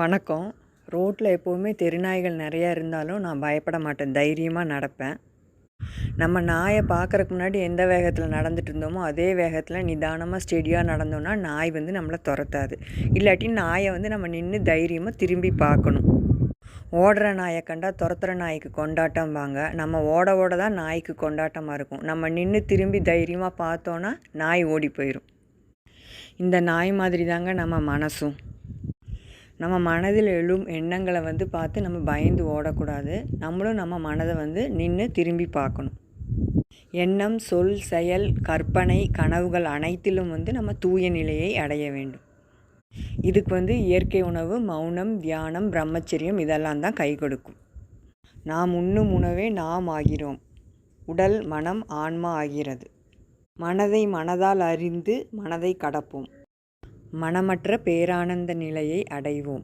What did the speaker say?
வணக்கம். ரோட்டில் எப்போவுமே தெருநாய்கள் நிறையா இருந்தாலும் நான் பயப்பட மாட்டேன். தைரியமாக நடப்பேன். நம்ம நாயை பார்க்குறக்கு முன்னாடி எந்த வேகத்தில் நடந்துட்டு இருந்தோமோ அதே வேகத்தில் நிதானமாக ஸ்டெடியாக நடந்தோம்னா நாய் வந்து நம்மளை துரத்தாது. இல்லாட்டி நாயை வந்து நம்ம நின்று தைரியமாக திரும்பி பார்க்கணும். ஓடுற நாயை கண்டா துரத்துற நாய்க்கு கொண்டாட்டம் வாங்க. நம்ம ஓட ஓட தான் நாய்க்கு கொண்டாட்டமாக இருக்கும். நம்ம நின்று திரும்பி தைரியமாக பார்த்தோன்னா நாய் ஓடி போயிடும் இந்த நாய் மாதிரி தாங்க நம்ம மனசும். நம்ம மனதில் எழும் எண்ணங்களை வந்து பார்த்து நம்ம பயந்து ஓடக்கூடாது. நம்மளும் நம்ம மனதை வந்து நின்று திரும்பி பார்க்கணும். எண்ணம் சொல் செயல் கற்பனை கனவுகள் அனைத்திலும் வந்து நம்ம தூய நிலையை அடைய வேண்டும். இதுக்கு வந்து இயற்கை உணவு மௌனம் தியானம் பிரம்மச்சரியம் இதெல்லாம் தான் கை கொடுக்கும். நாம் உண்ணும் உணவே நாம் ஆகிறோம். உடல் மனம் ஆன்மா ஆகிறது. மனதை மனதால் அறிந்து மனதை கடப்போம். மனமற்ற பேரானந்த நிலையை அடைவோம்.